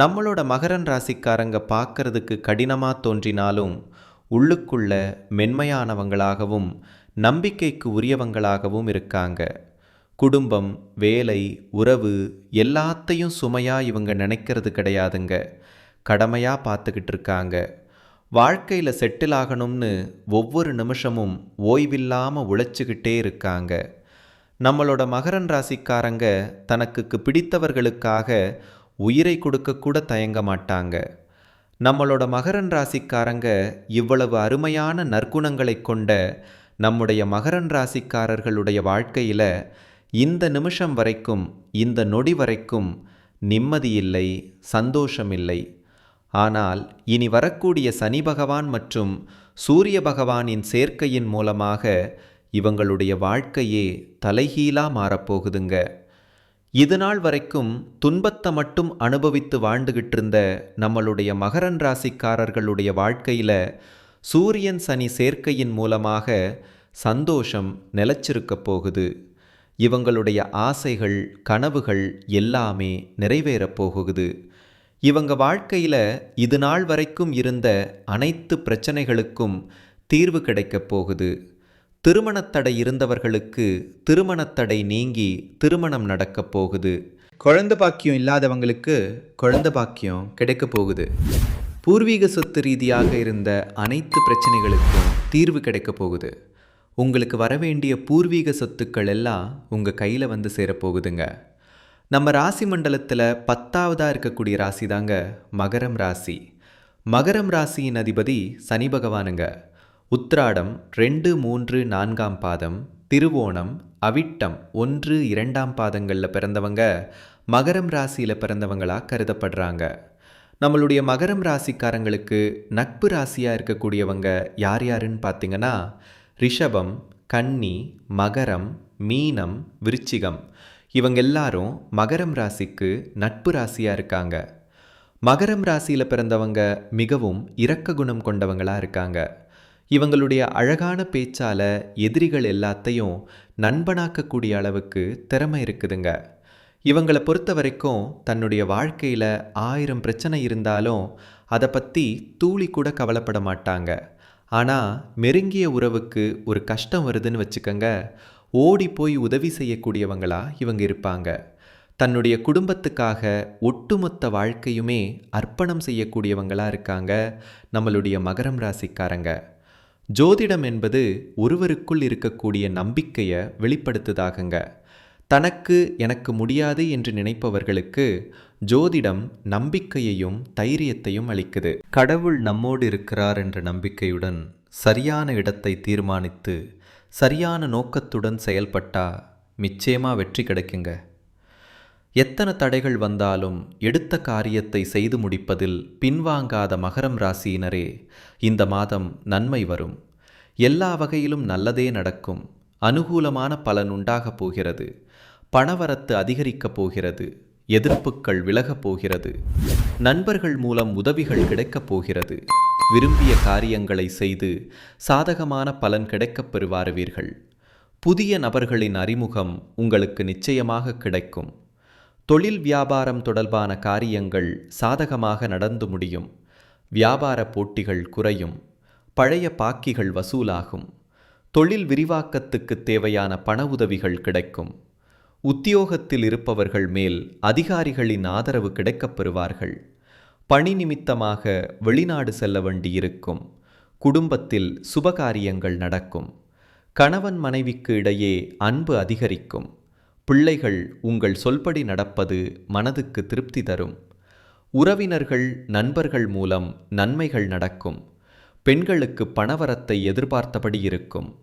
நம்மளோட மகரன் ராசிக்காரங்க பார்க்கறதுக்கு கடினமாக தோன்றினாலும் உள்ளுக்குள்ள மென்மையானவங்களாகவும் நம்பிக்கைக்கு உரியவங்களாகவும் இருக்காங்க. குடும்பம் வேலை உறவு எல்லாத்தையும் சுமையாக இவங்க நினைக்கிறது கிடையாதுங்க. கடமையாக பார்த்துக்கிட்டு இருக்காங்க. வாழ்க்கையில் செட்டில் ஆகணும்னு ஒவ்வொரு நிமிஷமும் ஓய்வில்லாமல் உழைச்சிக்கிட்டே இருக்காங்க. நம்மளோட மகரன் ராசிக்காரங்க தனக்கு பிடித்தவர்களுக்காக உயிரை கொடுக்க கூட தயங்க மாட்டாங்க. நம்மளோட மகரன் ராசிக்காரங்க இவ்வளவு அருமையான நற்குணங்களை கொண்ட நம்முடைய மகரன் ராசிக்காரர்களுடைய வாழ்க்கையில் இந்த நிமிஷம் வரைக்கும் இந்த நொடி வரைக்கும் நிம்மதி இல்லை சந்தோஷம் இல்லை. ஆனால் இனி வரக்கூடிய சனி பகவான் மற்றும் சூரிய பகவானின் சேர்க்கையின் மூலமாக இவங்களுடைய வாழ்க்கையே தலைகீழா மாறப்போகுதுங்க. இதுநாள் வரைக்கும் துன்பத்தை மட்டும் அனுபவித்து வாழ்ந்துகிட்டு இருந்த நம்மளுடைய மகரன் ராசிக்காரர்களுடைய வாழ்க்கையில் சூரியன் சனி சேர்க்கையின் மூலமாக சந்தோஷம் நிலச்சிருக்க போகுது. இவங்களுடைய ஆசைகள் கனவுகள் எல்லாமே நிறைவேறப் போகுது. இவங்க வாழ்க்கையில் இது நாள் வரைக்கும் இருந்த அனைத்து பிரச்சனைகளுக்கும் தீர்வு கிடைக்கப் போகுது. திருமணத்தடை இருந்தவர்களுக்கு திருமணத்தடை நீங்கி திருமணம் நடக்கப் போகுது. குழந்தை பாக்கியம் இல்லாதவங்களுக்கு குழந்தை பாக்கியம் கிடைக்க போகுது. பூர்வீக சொத்து ரீதியாக இருந்த அனைத்து பிரச்சனைகளுக்கும் தீர்வு கிடைக்க போகுது. உங்களுக்கு வரவேண்டிய பூர்வீக சொத்துக்கள் எல்லாம் உங்கள் கையில் வந்து சேரப்போகுதுங்க நம்ம ராசி மண்டலத்தில் பத்தாவதாக இருக்கக்கூடிய ராசி தாங்க மகரம் ராசி. மகரம் ராசியின் அதிபதி சனி பகவானுங்க. உத்ராடம் ரெண்டு மூன்று நான்காம் பாதம் திருவோணம் அவிட்டம் ஒன்று இரண்டாம் பாதங்களில் பிறந்தவங்க மகரம் ராசியில் பிறந்தவங்களாக கருதப்படுறாங்க. நம்மளுடைய மகரம் ராசிக்காரங்களுக்கு நட்பு ராசியாக இருக்கக்கூடியவங்க யார் யாருன்னு பார்த்தீங்கன்னா ரிஷபம் கன்னி மகரம் மீனம் விருச்சிகம். இவங்க எல்லாரும் மகரம் ராசிக்கு நட்பு ராசியாக இருக்காங்க. மகரம் ராசியில் பிறந்தவங்க மிகவும் இரக்க குணம் கொண்டவங்களாக இருக்காங்க. இவங்களுடைய அழகான பேச்சால எதிரிகள் எல்லாத்தையும் நண்பனாக்கக்கூடிய அளவுக்கு திறமை இருக்குதுங்க. இவங்களை பொறுத்த வரைக்கும் தன்னுடைய வாழ்க்கையில் ஆயிரம் பிரச்சனை இருந்தாலும் அதை பற்றி தூளி கூட கவலைப்பட மாட்டாங்க. ஆனால் மெருங்கிய உறவுக்கு ஒரு கஷ்டம் வருதுன்னு வச்சுக்கோங்க ஓடி போய் உதவி செய்யக்கூடியவங்களா இவங்க இருப்பாங்க. தன்னுடைய குடும்பத்துக்காக ஒட்டுமொத்த வாழ்க்கையுமே அர்ப்பணம் செய்யக்கூடியவங்களாக இருக்காங்க நம்மளுடைய மகரம் ராசிக்காரங்க. ஜோதிடம் என்பது ஒருவருக்குள் இருக்கக்கூடிய நம்பிக்கையை வெளிப்படுத்துதாகுங்க. தனக்கு எனக்கு முடியாது என்று நினைப்பவர்களுக்கு ஜோதிடம் நம்பிக்கையையும் தைரியத்தையும் அளிக்குது. கடவுள் நம்மோடு இருக்கிறார் என்ற நம்பிக்கையுடன் சரியான இடத்தை தீர்மானித்து சரியான நோக்கத்துடன் செயல்பட்டா நிச்சயமாக வெற்றி கிடைக்குங்க. எத்தனை தடைகள் வந்தாலும் எடுத்த காரியத்தை செய்து முடிப்பதில் பின்வாங்காத மகரம் ராசியினரே இந்த மாதம் நன்மை வரும். எல்லா வகையிலும் நல்லதே நடக்கும். அனுகூலமான பலன் உண்டாகப் போகிறது. பணவரத்து அதிகரிக்கப் போகிறது. எதிர்ப்புகள் விலகப் போகிறது. நண்பர்கள் மூலம் உதவிகள் கிடைக்கப் போகிறது. விரும்பிய காரியங்களை செய்து சாதகமான பலன் கிடைக்கப் பெறுவாருவீர்கள் புதிய நபர்களின் அறிமுகம் உங்களுக்கு நிச்சயமாக கிடைக்கும். தொழில் வியாபாரம் தொடர்பான காரியங்கள் சாதகமாக நடந்து முடியும். வியாபார போட்டிகள் குறையும். பழைய பாக்கிகள் வசூலாகும். தொழில் விரிவாக்கத்துக்கு தேவையான பண உதவிகள் கிடைக்கும். உத்தியோகத்தில் இருப்பவர்கள் மேல் அதிகாரிகளின் ஆதரவு கிடைக்கப் பெறுவார்கள். பணி நிமித்தமாக வெளிநாடு செல்ல வேண்டியிருக்கும் குடும்பத்தில் சுபகாரியங்கள் நடக்கும். கணவன் மனைவிக்கு இடையே அன்பு அதிகரிக்கும். பிள்ளைகள் உங்கள் சொல்படி நடப்பது மனதுக்கு திருப்தி தரும். உறவினர்கள் நண்பர்கள் மூலம் நன்மைகள் நடக்கும். பெண்களுக்கு பணவரத்தை எதிர்பார்த்தபடி இருக்கும்.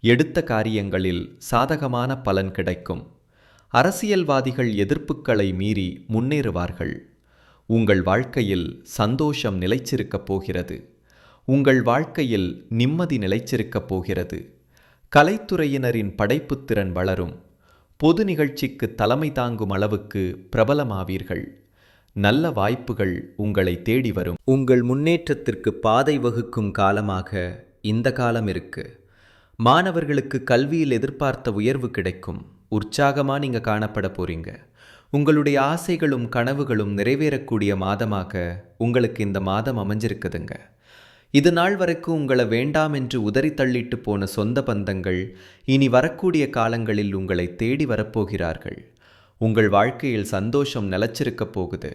எடுத்த காரியங்களில் சாதகமான பலன் கிடைக்கும். அரசியல்வாதிகள் எதிர்ப்புகளை மீறி முன்னேறுவார்கள். உங்கள் வாழ்க்கையில் சந்தோஷம் நிலைச்சிருக்கப் போகிறது. உங்கள் வாழ்க்கையில் நிம்மதி நிலைச்சிருக்கப் போகிறது. கலைத்துறையினரின் படைப்புத்திறன் வளரும். பொது நிகழ்ச்சிக்கு தலைமை தாங்கும் அளவுக்கு பிரபலமாவீர்கள். நல்ல வாய்ப்புகள் உங்களை தேடி வரும். உங்கள் முன்னேற்றத்திற்கு பாதை வகுக்கும் காலமாக இந்த காலம் இருக்கு. மாணவர்களுக்கு கல்வியில் எதிர்பார்த்த உயர்வு கிடைக்கும். உற்சாகமாக நீங்கள் காணப்பட போறீங்க. உங்களுடைய ஆசைகளும் கனவுகளும் நிறைவேறக்கூடிய மாதமாக உங்களுக்கு இந்த மாதம் அமைஞ்சிருக்குதுங்க. இது நாள் வரைக்கும் உங்களை வேண்டாம் என்று உதறி தள்ளிட்டு போன சொந்த பந்தங்கள் இனி வரக்கூடிய காலங்களில் உங்களை தேடி வரப்போகிறார்கள். உங்கள் வாழ்க்கையில் சந்தோஷம் நிலச்சிருக்கப் போகுது.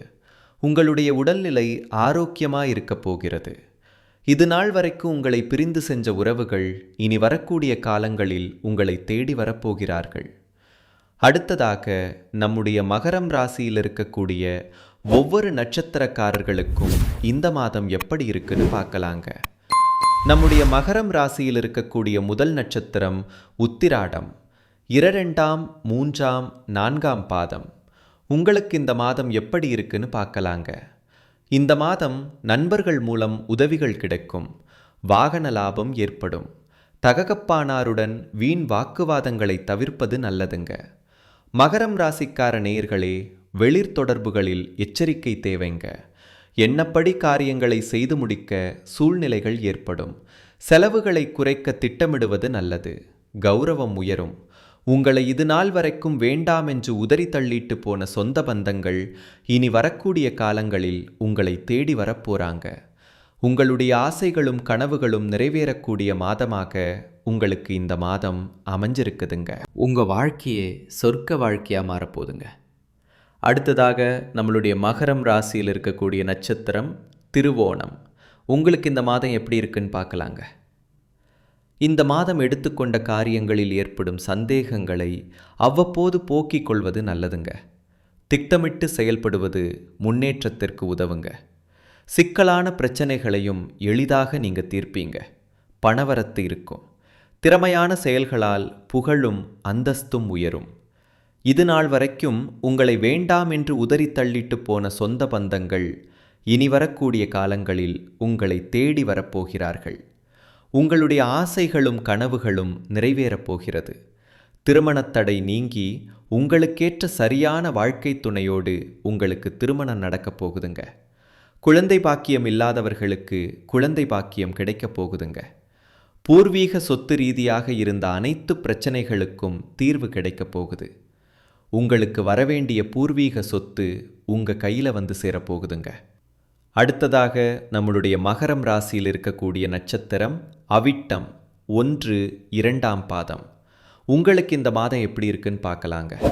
உங்களுடைய உடல்நிலை ஆரோக்கியமாக இருக்கப் போகிறது. இது நாள் வரைக்கும் உங்களை பிரிந்து சென்ற உறவுகள் இனி வரக்கூடிய காலங்களில் உங்களை தேடி வரப்போகிறார்கள். அடுத்ததாக நம்முடைய மகரம் ராசியில் இருக்கக்கூடிய ஒவ்வொரு நட்சத்திரக்காரர்களுக்கும் இந்த மாதம் எப்படி இருக்குன்னு பார்க்கலாங்க. நம்முடைய மகரம் ராசியில் இருக்கக்கூடிய முதல் நட்சத்திரம் உத்திராடம். இரண்டாம் மூன்றாம் நான்காம் பாதம். உங்களுக்கு இந்த மாதம் எப்படி இருக்குன்னு பார்க்கலாங்க. இந்த மாதம் நண்பர்கள் மூலம் உதவிகள் கிடைக்கும். வாகன லாபம் ஏற்படும். தககப்பானாருடன் வீண் வாக்குவாதங்களை தவிர்ப்பது நல்லதுங்க. மகரம் ராசிக்கார நேயர்களே வெளிர் தொடர்புகளில் எச்சரிக்கை தேவைங்க. எண்ணப்படி காரியங்களை செய்து முடிக்க சூழ்நிலைகள் ஏற்படும். செலவுகளை குறைக்க திட்டமிடுவது நல்லது. கௌரவம் உயரும். உங்களை இது நாள் வரைக்கும் வேண்டாம் என்று உதறி தள்ளிட்டு போன சொந்த பந்தங்கள் இனி வரக்கூடிய காலங்களில் உங்களை தேடி வரப்போறாங்க உங்களுடைய ஆசைகளும் கனவுகளும் நிறைவேறக்கூடிய மாதமாக உங்களுக்கு இந்த மாதம் அமைஞ்சிருக்குதுங்க. உங்கள் வாழ்க்கையே சொர்க்க வாழ்க்கையாக மாறப்போகுதுங்க அடுத்ததாக நம்மளுடைய மகரம் ராசியில் இருக்கக்கூடிய நட்சத்திரம் திருவோணம். உங்களுக்கு இந்த மாதம் எப்படி இருக்குன்னு பார்க்கலாங்க. இந்த மாதம் எடுத்துக்கொண்ட காரியங்களில் ஏற்படும் சந்தேகங்களை அவ்வப்போது போக்கிக் கொள்வது நல்லதுங்க. திட்டமிட்டு செயல்படுவது முன்னேற்றத்திற்கு உதவுங்க. சிக்கலான பிரச்சனைகளையும் எளிதாக நீங்கள் தீர்ப்பீங்க. பணவரத்து இருக்கும். திறமையான செயல்களால் புகழும் அந்தஸ்தும் உயரும். இது நாள் வரைக்கும் உங்களை வேண்டாம் என்று உதறி தள்ளிட்டு போன சொந்த பந்தங்கள் இனி வரக்கூடிய காலங்களில் உங்களை தேடி வரப்போகிறார்கள். உங்களுடைய ஆசைகளும் கனவுகளும் நிறைவேறப் போகிறது. திருமணத்தடை நீங்கி உங்களுக்கேற்ற சரியான வாழ்க்கை துணையோடு உங்களுக்கு திருமணம் நடக்கப் போகுதுங்க. குழந்தை பாக்கியம் இல்லாதவர்களுக்கு குழந்தை பாக்கியம் கிடைக்கப் போகுதுங்க. பூர்வீக சொத்து ரீதியாக இருந்த அனைத்து பிரச்சனைகளுக்கும் தீர்வு கிடைக்கப் போகுது. உங்களுக்கு வரவேண்டிய பூர்வீக சொத்து உங்கள் கையில் வந்து சேரப்போகுதுங்க. அடுத்ததாக நம்மளுடைய மகரம் ராசியில் இருக்கக்கூடிய நட்சத்திரம் அவிட்டம் ஒன்று இரண்டாம் பாதம். உங்களுக்கு இந்த மாதம் எப்படி இருக்குன்னு பார்க்கலாங்க.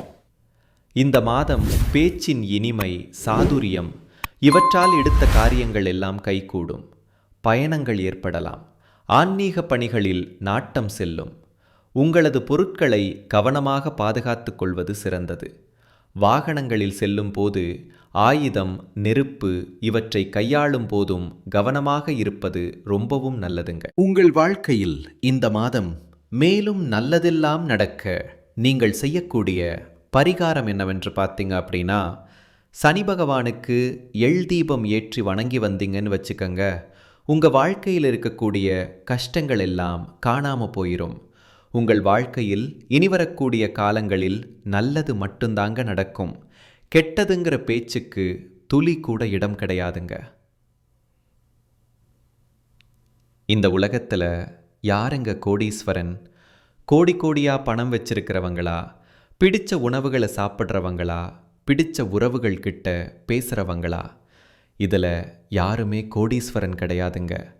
இந்த மாதம் பேச்சின் இனிமை சாதுரியம் இவற்றால் எடுத்த காரியங்கள் எல்லாம் கைகூடும். பயணங்கள் ஏற்படலாம். ஆன்மீக பணிகளில் நாட்டம் செல்லும். உங்களது பொருட்களை கவனமாக பாதுகாத்து கொள்வது சிறந்தது. வாகனங்களில் செல்லும் போது ஆயுதம் நெருப்பு இவற்றை கையாளும் போதும் கவனமாக இருப்பது ரொம்பவும் நல்லதுங்க. உங்கள் வாழ்க்கையில் இந்த மாதம் மேலும் நல்லதெல்லாம் நடக்க நீங்கள் செய்யக்கூடிய பரிகாரம் என்னவென்று பார்த்தீங்க அப்படின்னா சனி பகவானுக்கு எள் தீபம் ஏற்றி வணங்கி வந்தீங்கன்னு வச்சுக்கோங்க. உங்கள் வாழ்க்கையில் இருக்கக்கூடிய கஷ்டங்கள் எல்லாம் காணாமல் போயிடும் உங்கள் வாழ்க்கையில் இனி வரக்கூடிய காலங்களில் நல்லது மட்டும்தாங்க நடக்கும். கெட்டதுங்கிற பேச்சுக்கு துளி கூட இடம் கிடையாதுங்க. இந்த உலகத்தில் யாருங்க கோடீஸ்வரன்? கோடி கோடியாக பணம் வச்சிருக்கிறவங்களா? பிடிச்ச உணவுகளை சாப்பிட்றவங்களா? பிடிச்ச உறவுகள் கிட்ட பேசுகிறவங்களா இதில் யாருமே கோடீஸ்வரன் கிடையாதுங்க.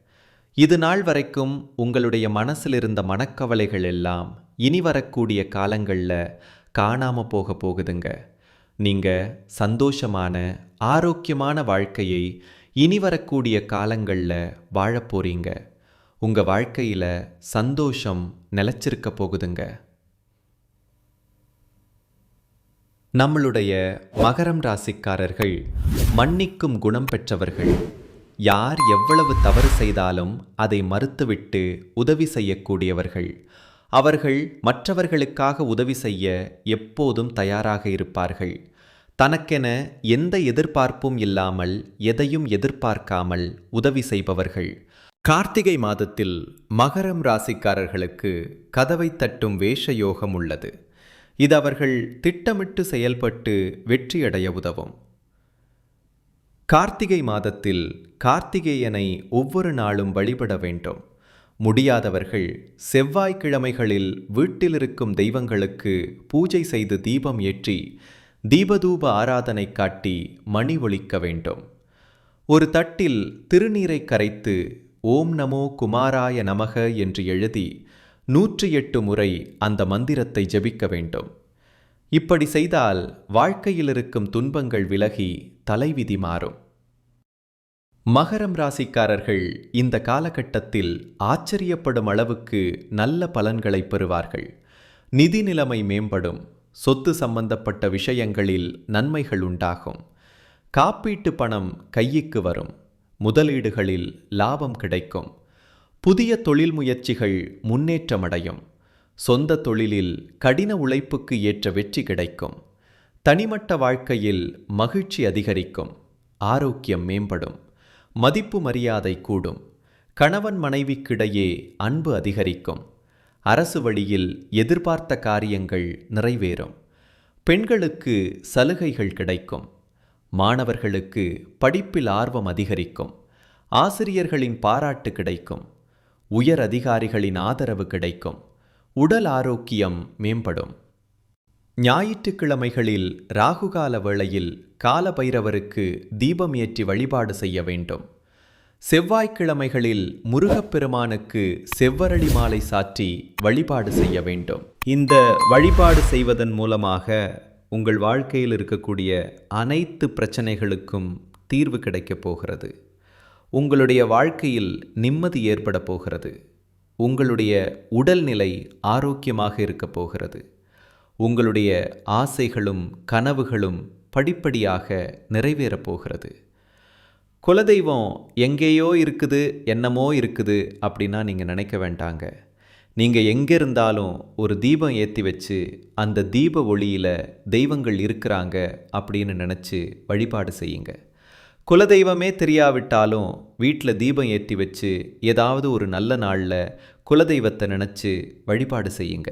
இது நாள் வரைக்கும் உங்களுடைய மனசில் இருந்த மனக்கவலைகள் எல்லாம் இனி வரக்கூடிய காலங்களில் காணாமல் போக போகுதுங்க. நீங்கள் சந்தோஷமான ஆரோக்கியமான வாழ்க்கையை இனி வரக்கூடிய காலங்களில் வாழப்போறீங்க உங்கள் வாழ்க்கையில் சந்தோஷம் நிலச்சிருக்க போகுதுங்க. நம்மளுடைய மகரம் ராசிக்காரர்கள் மன்னிக்கும் குணம் பெற்றவர்கள். யார் எவ்வளவு தவறு செய்தாலும் அதை மறுத்துவிட்டு உதவி செய்யக்கூடியவர்கள். அவர்கள் மற்றவர்களுக்காக உதவி செய்ய எப்போதும் தயாராக இருப்பார்கள். தனக்கென எந்த எதிர்பார்ப்பும் இல்லாமல் எதையும் எதிர்பார்க்காமல் உதவி செய்பவர்கள். கார்த்திகை மாதத்தில் மகரம் ராசிக்காரர்களுக்கு கதவை தட்டும் வேஷ யோகம் உள்ளது. இது அவர்கள் திட்டமிட்டு செயல்பட்டு வெற்றியடைய உதவும். கார்த்திகை மாதத்தில் கார்த்திகேயனை ஒவ்வொரு நாளும் வழிபட வேண்டும். முடியாதவர்கள் செவ்வாய்க்கிழமைகளில் வீட்டிலிருக்கும் தெய்வங்களுக்கு பூஜை செய்து தீபம் ஏற்றி தீபதூப ஆராதனை காட்டி மணி ஒழிக்க வேண்டும். ஒரு தட்டில் திருநீரை கரைத்து ஓம் நமோ குமாராய நமக என்று எழுதி நூற்றி எட்டு முறை அந்த மந்திரத்தை ஜெபிக்க வேண்டும். இப்படி செய்தால் வாழ்க்கையில் இருக்கும் துன்பங்கள் விலகி தலைவிதி மாறும். மகரம் ராசிக்காரர்கள் இந்த காலகட்டத்தில் ஆச்சரியப்படும் அளவுக்கு நல்ல பலன்களை பெறுவார்கள். நிதி நிலைமை மேம்படும். சொத்து சம்பந்தப்பட்ட விஷயங்களில் நன்மைகள் உண்டாகும். காப்பீட்டு பணம் கையிக்கு வரும். முதலீடுகளில் லாபம் கிடைக்கும். புதிய தொழில் முயற்சிகள் முன்னேற்றமடையும். சொந்த தொழிலில் கடின உழைப்புக்கு ஏற்ற வெற்றி கிடைக்கும். தனிமட்ட வாழ்க்கையில் மகிழ்ச்சி அதிகரிக்கும் ஆரோக்கியம் மேம்படும் மதிப்பு மரியாதை கூடும் கணவன் மனைவிக்கிடையே அன்பு அதிகரிக்கும் அரசு வழியில் எதிர்பார்த்த காரியங்கள் நிறைவேறும் பெண்களுக்கு சலுகைகள் கிடைக்கும் மாணவர்களுக்கு படிப்பில் ஆர்வம் அதிகரிக்கும் ஆசிரியர்களின் பாராட்டு கிடைக்கும் உயர் அதிகாரிகளின் ஆதரவு கிடைக்கும் உடல் ஆரோக்கியம் மேம்படும். ஞாயிற்றுக்கிழமைகளில் ராகுகால வேளையில் காலபைரவருக்கு தீபம் ஏற்றி வழிபாடு செய்ய வேண்டும். செவ்வாய்க்கிழமைகளில் முருகப்பெருமானுக்கு செவ்வரளி மாலை சாற்றி வழிபாடு செய்ய வேண்டும். இந்த வழிபாடு செய்வதன் மூலமாக உங்கள் வாழ்க்கையில் இருக்கக்கூடிய அனைத்து பிரச்சனைகளுக்கும் தீர்வு கிடைக்கப் போகிறது. உங்களுடைய வாழ்க்கையில் நிம்மதி ஏற்பட போகிறது. உங்களுடைய உடல்நிலை ஆரோக்கியமாக இருக்கப் போகிறது. உங்களுடைய ஆசைகளும் கனவுகளும் படிப்படியாக நிறைவேறப் போகிறது. குலதெய்வம் எங்கேயோ இருக்குது என்னமோ இருக்குது அப்படின்னா நீங்கள் நினைக்க வேண்டாங்க. நீங்கள் எங்கே இருந்தாலும் ஒரு தீபம் ஏற்றி வச்சு அந்த தீப ஒளியில் தெய்வங்கள் இருக்கிறாங்க அப்படின்னு நினச்சி வழிபாடு செய்யுங்க. குலதெய்வமே தெரியாவிட்டாலும் வீட்டில் தீபம் ஏற்றி வச்சு ஏதாவது ஒரு நல்ல நாளில் குலதெய்வத்தை நினச்சி வழிபாடு செய்யுங்க.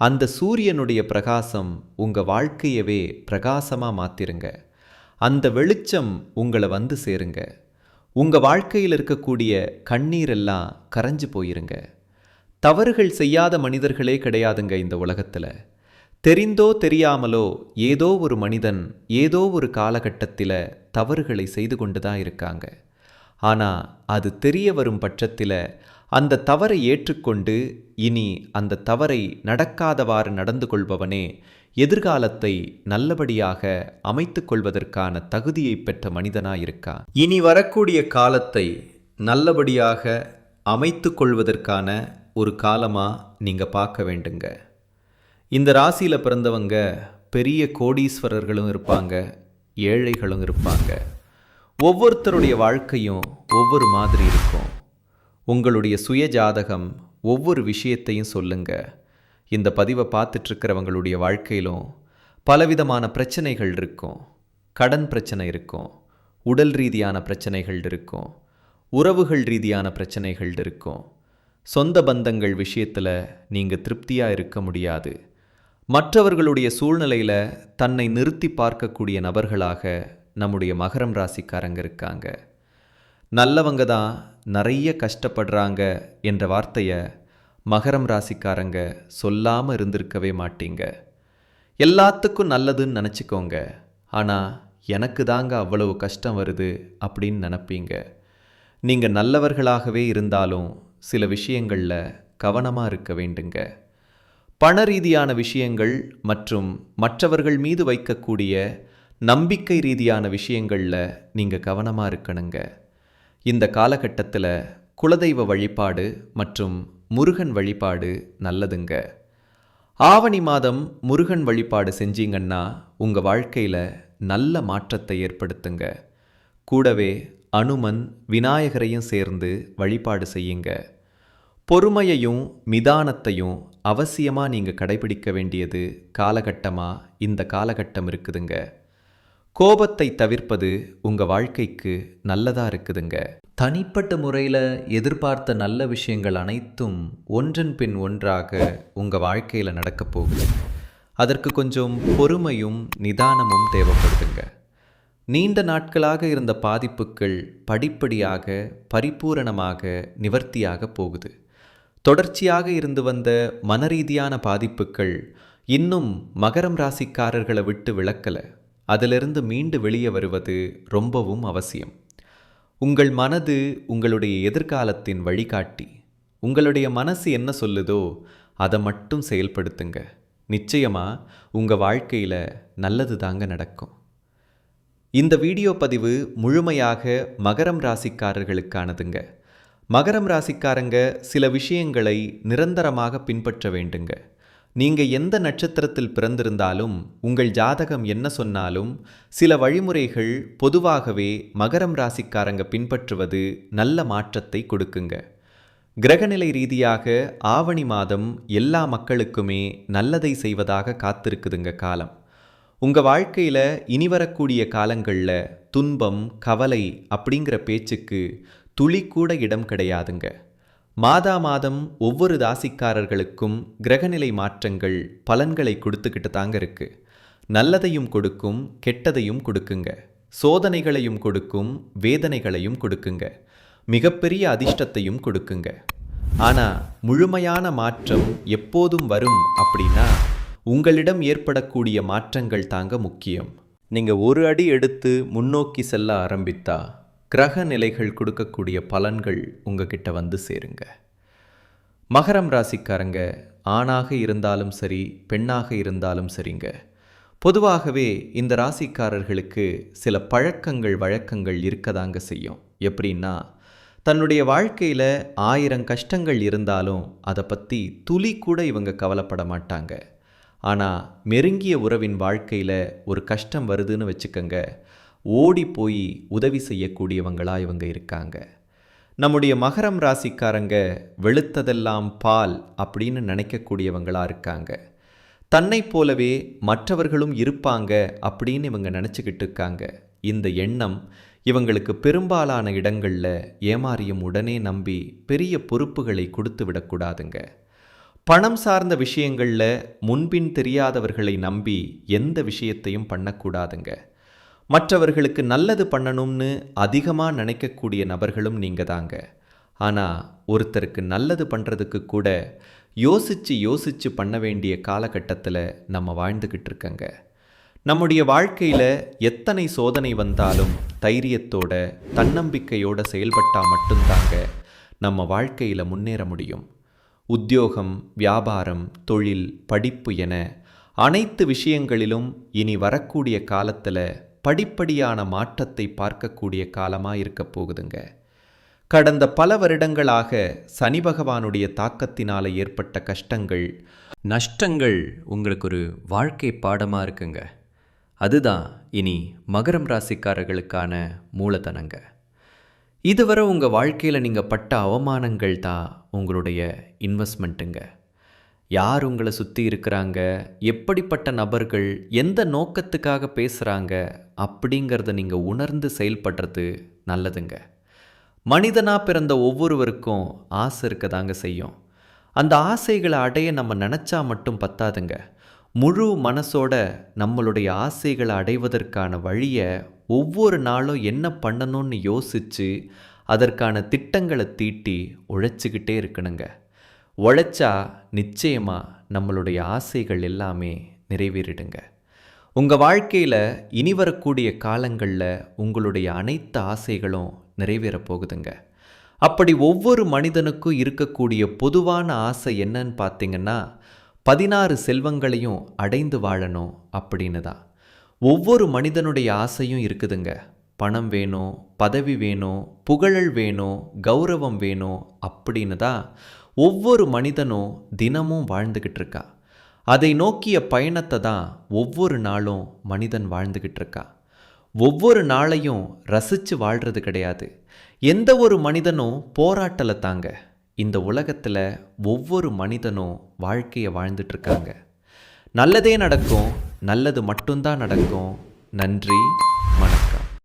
அந்த சூரியனுடைய பிரகாசம் உங்கள் வாழ்க்கையவே பிரகாசமாக மாற்றிருங்க அந்த வெளிச்சம் உங்களை வந்து சேருங்க. உங்கள் வாழ்க்கையில் இருக்கக்கூடிய கண்ணீரெல்லாம் கரைஞ்சு போயிருங்க. தவறுகள் செய்யாத மனிதர்களே கிடையாதுங்க இந்த உலகத்தில். தெரிந்தோ தெரியாமலோ ஏதோ ஒரு மனிதன் ஏதோ ஒரு காலகட்டத்தில் தவறுகளை செய்து கொண்டு தான் இருக்காங்க. ஆனால் அது தெரிய வரும் பட்சத்தில் அந்த தவறை ஏற்றுக்கொண்டு இனி அந்த தவறை நடக்காதவாறு நடந்து கொள்பவனே எதிர்காலத்தை நல்லபடியாக அமைத்துக் கொள்வதற்கான தகுதியை பெற்ற மனிதனாக இருக்கா இனி வரக்கூடிய காலத்தை நல்லபடியாக அமைத்து கொள்வதற்கான ஒரு காலமாக நீங்கள் பார்க்க வேண்டுங்க. இந்த ராசியில் பிறந்தவங்க பெரிய கோடீஸ்வரர்களும் இருப்பாங்க ஏழைகளும் இருப்பாங்க. ஒவ்வொருத்தருடைய வாழ்க்கையும் ஒவ்வொரு மாதிரி இருக்கும். உங்களுடைய சுய ஜாதகம் ஒவ்வொரு விஷயத்தையும் சொல்லுங்க. இந்த பதிவை பார்த்துட்ருக்கிறவங்களுடைய வாழ்க்கையிலும் பலவிதமான பிரச்சனைகள் இருக்கும். கடன் பிரச்சனை இருக்கும். உடல் ரீதியான பிரச்சனைகள் இருக்கும். உறவுகள் ரீதியான பிரச்சனைகள் இருக்கும். சொந்த பந்தங்கள் விஷயத்தில் நீங்கள் திருப்தியாக இருக்க முடியாது. மற்றவர்களுடைய சூழ்நிலையில் தன்னை நிறுத்தி பார்க்கக்கூடிய நபர்களாக நம்முடைய மகரம் ராசிக்காரங்க இருக்காங்க. நல்லவங்க தான் நிறைய கஷ்டப்படுறாங்க என்ற வார்த்தையை மகரம் ராசிக்காரங்க சொல்லாமல் இருந்திருக்கவே மாட்டீங்க. எல்லாத்துக்கும் நல்லதுன்னு நினச்சிக்கோங்க. ஆனால் எனக்கு தாங்க அவ்வளவு கஷ்டம் வருது அப்படின்னு நினப்பீங்க. நீங்கள் நல்லவர்களாகவே இருந்தாலும் சில விஷயங்களில் கவனமாக இருக்க வேண்டுங்க. பண ரீதியான விஷயங்கள் மற்றும் மற்றவர்கள் மீது வைக்கக்கூடிய நம்பிக்கை ரீதியான விஷயங்களில் நீங்கள் கவனமாக இருக்கணுங்க. இந்த காலகட்டத்தில் குலதெய்வ வழிபாடு மற்றும் முருகன் வழிபாடு நல்லதுங்க. ஆவணி மாதம் முருகன் வழிபாடு செஞ்சீங்கன்னா உங்கள் வாழ்க்கையில் நல்ல மாற்றத்தை ஏற்படுத்துங்க. கூடவே அனுமன் விநாயகரையும் சேர்ந்து வழிபாடு செய்யுங்க. பொறுமையையும் மிதானத்தையும் அவசியமாக நீங்கள் கடைபிடிக்க வேண்டியது காலகட்டமாக இந்த காலகட்டம் இருக்குதுங்க. கோபத்தை தவிர்ப்பது உங்கள் வாழ்க்கைக்கு நல்லதாக இருக்குதுங்க. தனிப்பட்ட முறையில் எதிர்பார்த்த நல்ல விஷயங்கள் அனைத்தும் ஒன்றன் பின் ஒன்றாக உங்கள் வாழ்க்கையில் நடக்கப் போகுது. அதற்கு கொஞ்சம் பொறுமையும் நிதானமும் தேவைப்படுதுங்க. நீண்ட நாட்களாக இருந்த பாதிப்புகள் படிப்படியாக பரிபூரணமாக நிவர்த்தியாக போகுது. தொடர்ச்சியாக இருந்து வந்த மனரீதியான பாதிப்புகள் இன்னும் மகரம் ராசிக்காரர்களை விட்டு விளக்கலை அதிலிருந்து மீண்டு வெளியே வருவது ரொம்பவும் அவசியம். உங்கள் மனது உங்களுடைய எதிர்காலத்தின் வழிகாட்டி. உங்களுடைய மனசு என்ன சொல்லுதோ அதை மட்டும் செயல்படுத்துங்க. நிச்சயமாக உங்கள் வாழ்க்கையில் நல்லது தாங்க நடக்கும். இந்த வீடியோ பதிவு முழுமையாக மகரம் ராசிக்காரர்களுக்கானதுங்க. மகரம் ராசிக்காரங்க சில விஷயங்களை நிரந்தரமாக பின்பற்ற வேண்டுங்க. நீங்கள் எந்த நட்சத்திரத்தில் பிறந்திருந்தாலும் உங்கள் ஜாதகம் என்ன சொன்னாலும் சில வழிமுறைகள் பொதுவாகவே மகரம் ராசிக்காரங்க பின்பற்றுவது நல்ல மாற்றத்தை கொடுக்குங்க. கிரகநிலை ரீதியாக ஆவணி மாதம் எல்லா மக்களுக்குமே நல்லதை செய்வதாக காத்திருக்குதுங்க காலம். உங்கள் வாழ்க்கையில் இனி வரக்கூடிய காலங்களில் துன்பம் கவலை அப்படிங்கிற பேச்சுக்கு துளி கூட இடம் கிடையாதுங்க. மாதா மாதம் ஒவ்வொரு ராசிக்காரர்களுக்கும் கிரகநிலை மாற்றங்கள் பலன்களை கொடுத்துக்கிட்டு தாங்க இருக்கு. நல்லதையும் கொடுக்கும் கெட்டதையும் கொடுக்குங்க. சோதனைகளையும் கொடுக்கும் வேதனைகளையும் கொடுக்குங்க. மிகப்பெரிய அதிர்ஷ்டத்தையும் கொடுக்குங்க. ஆனால் முழுமையான மாற்றம் எப்போதும் வரும் அப்படின்னா உங்களிடம் ஏற்படக்கூடிய மாற்றங்கள் தாங்க முக்கியம். நீங்கள் ஒரு அடி எடுத்து முன்னோக்கி செல்ல ஆரம்பித்தா கிரக நிலைகள் கொடுக்கக்கூடிய பலன்கள் உங்ககிட்ட வந்து சேருங்க. மகரம் ராசிக்காரங்க ஆணாக இருந்தாலும் சரி பெண்ணாக இருந்தாலும் சரிங்க. பொதுவாகவே இந்த ராசிக்காரர்களுக்கு சில பழக்கங்கள் வழக்கங்கள் இருக்கதாங்க செய்யும். எப்படின்னா தன்னுடைய வாழ்க்கையில் ஆயிரம் கஷ்டங்கள் இருந்தாலும் அதை பற்றி துளி கூட இவங்க கவலைப்பட மாட்டாங்க. ஆனால் மெருங்கிய உறவின் வாழ்க்கையில் ஒரு கஷ்டம் வருதுன்னு வச்சுக்கோங்க. ஓடி போய் உதவி செய்யக்கூடியவங்களாக இவங்க இருக்காங்க. நம்முடைய மகரம் ராசிக்காரங்க வெளுத்ததெல்லாம் பால் அப்படின்னு நினைக்கக்கூடியவங்களாக இருக்காங்க. தன்னை போலவே மற்றவர்களும் இருப்பாங்க அப்படின்னு இவங்க நினச்சிக்கிட்டு இருக்காங்க. இந்த எண்ணம் இவங்களுக்கு பெரும்பாலான இடங்களில் ஏமாறியும் உடனே நம்பி பெரிய பொறுப்புகளை கொடுத்து விடக்கூடாதுங்க பணம் சார்ந்த விஷயங்களில் முன்பின் தெரியாதவர்களை நம்பி எந்த விஷயத்தையும் பண்ணக்கூடாதுங்க மற்றவர்களுக்கு நல்லது பண்ணணும்னு அதிகமாக நினைக்கக்கூடிய நபர்களும் நீங்கள் தாங்க ஆனால் ஒருத்தருக்கு நல்லது பண்ணுறதுக்கு கூட யோசித்து யோசித்து பண்ண வேண்டிய காலகட்டத்தில் நம்ம வாழ்ந்துக்கிட்டு இருக்கங்க. நம்முடைய வாழ்க்கையில் எத்தனை சோதனை வந்தாலும் தைரியத்தோட தன்னம்பிக்கையோட செயல்பட்டால் மட்டும்தாங்க நம்ம வாழ்க்கையில் முன்னேற முடியும். உத்தியோகம் வியாபாரம் தொழில் படிப்பு என அனைத்து விஷயங்களிலும் இனி வரக்கூடிய காலத்தில் படிப்படியான மாற்றத்தை பார்க்கக்கூடிய காலமாக இருக்க போகுதுங்க. கடந்த பல வருடங்களாக சனி பகவானுடைய தாக்கத்தினால் ஏற்பட்ட கஷ்டங்கள் நஷ்டங்கள் உங்களுக்கு ஒரு வாழ்க்கை பாடமாக இருக்குங்க. அதுதான் இனி மகரம் ராசிக்காரர்களுக்கான மூலதனங்க. இதுவரை உங்கள் வாழ்க்கையில் நீங்கள் பட்ட அவமானங்கள் தான் உங்களுடைய இன்வெஸ்ட்மெண்ட்டுங்க யார் உங்களை சுற்றி இருக்கிறாங்க? எப்படிப்பட்ட நபர்கள்? எந்த நோக்கத்துக்காக பேசுகிறாங்க அப்படிங்கிறத நீங்கள் உணர்ந்து செயல்படுறது நல்லதுங்க. மனிதனாக பிறந்த ஒவ்வொருவருக்கும் ஆசை இருக்க தாங்க செய்யும். அந்த ஆசைகளை அடைய நம்ம நினச்சா மட்டும் பத்தாதுங்க. முழு மனசோட நம்மளுடைய ஆசைகளை அடைவதற்கான வழியை ஒவ்வொரு நாளும் என்ன பண்ணணும்னு யோசித்து அதற்கான திட்டங்களை தீட்டி உழைச்சிக்கிட்டே இருக்கணுங்க. உழைச்சா நிச்சயமாக நம்மளுடைய ஆசைகள் எல்லாமே நிறைவேறிடுங்க. உங்கள் வாழ்க்கையில் இனி வரக்கூடிய காலங்களில் உங்களுடைய அனைத்து ஆசைகளும் நிறைவேறப் போகுதுங்க. அப்படி ஒவ்வொரு மனிதனுக்கும் இருக்கக்கூடிய பொதுவான ஆசை என்னன்னு பார்த்தீங்கன்னா பதினாறு செல்வங்களையும் அடைந்து வாழணும் அப்படின்னு தான். ஒவ்வொரு மனிதனுடைய ஆசையும் இருக்குதுங்க. பணம் வேணும் பதவி வேணும் புகழல் வேணும் கௌரவம் வேணும் அப்படின்னு தான் ஒவ்வொரு மனிதனும் தினமும் வாழ்ந்துக்கிட்டு இருக்கா அதை நோக்கிய பயணத்தை தான் ஒவ்வொரு நாளும் மனிதன் வாழ்ந்துக்கிட்டு இருக்கா ஒவ்வொரு நாளையும் ரசித்து வாழ்கிறது கிடையாது. எந்த ஒரு மனிதனும் போராட்டலை தாங்க. இந்த உலகத்தில் ஒவ்வொரு மனிதனும் வாழ்க்கையை வாழ்ந்துட்டுருக்காங்க. நல்லதே நடக்கும் நல்லது மட்டும்தான் நடக்கும். நன்றி வணக்கம்.